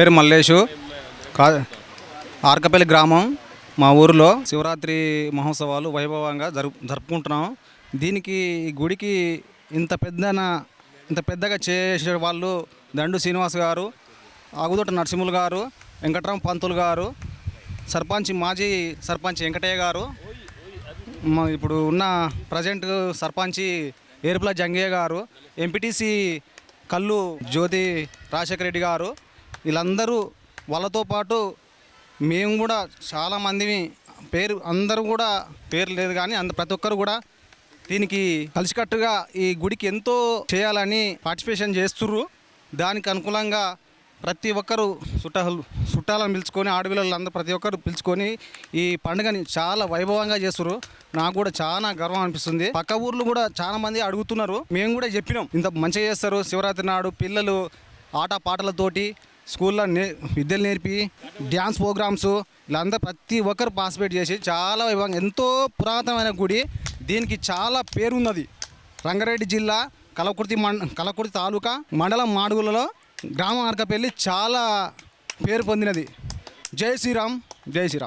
పేరు మల్లేషు. కా ఆర్కపల్లి గ్రామం. మా ఊరిలో శివరాత్రి మహోత్సవాలు వైభవంగా జరుపు జరుపుకుంటున్నాం. దీనికి ఈ గుడికి ఇంత పెద్దన ఇంత పెద్దగా చేసే వాళ్ళు దండు శ్రీనివాస్ గారు ఆగుదొట్ట నరసింహులు గారు వెంకటరామ పంతులు గారు సర్పంచ్ మాజీ సర్పంచ్ వెంకటయ్య గారు ఇప్పుడు ఉన్న ప్రజెంట్ సర్పంచి ఏరుపుల జంగయ్య గారు ఎంపీటీసీ కల్లు జ్యోతి రాజశేఖర రెడ్డి గారు వీళ్ళందరూ వాళ్ళతో పాటు మేము కూడా చాలామంది పేరు అందరూ కూడా పేరు లేదు కానీ అంద ప్రతి ఒక్కరు కూడా దీనికి కలిసికట్టుగా ఈ గుడికి ఎంతో చేయాలని పార్టిసిపేషన్ చేస్తుర్రు. దానికి అనుకూలంగా ప్రతి ఒక్కరు చుట్టాలు చుట్టాలను పిలుచుకొని ఆడపిల్లలందరూ ప్రతి ఒక్కరు పిలుచుకొని ఈ పండుగని చాలా వైభవంగా చేస్తారు నాకు కూడా చాలా గర్వం అనిపిస్తుంది. పక్క ఊర్లు కూడా చాలా మంది అడుగుతున్నారు. మేము కూడా చెప్పినాం. ఇంత మంచిగా చేస్తారు. శివరాత్రి నాడు పిల్లలు ఆట పాటలతోటి స్కూల్లో నే విద్యలు నేర్పి డ్యాన్స్ ప్రోగ్రామ్స్ వీళ్ళందరూ ప్రతి ఒక్కరు పార్టిసిపేట్ చేసి చాలా ఎంతో పురాతనమైన గుడి. దీనికి చాలా పేరున్నది. రంగారెడ్డి జిల్లా కలకుర్తి మండ కలకుర్తి తాలూకా మండలం మాడుగులలో గ్రామ మార్కపల్లి చాలా పేరు పొందినది. జై శ్రీరామ్ జై శ్రీరామ్.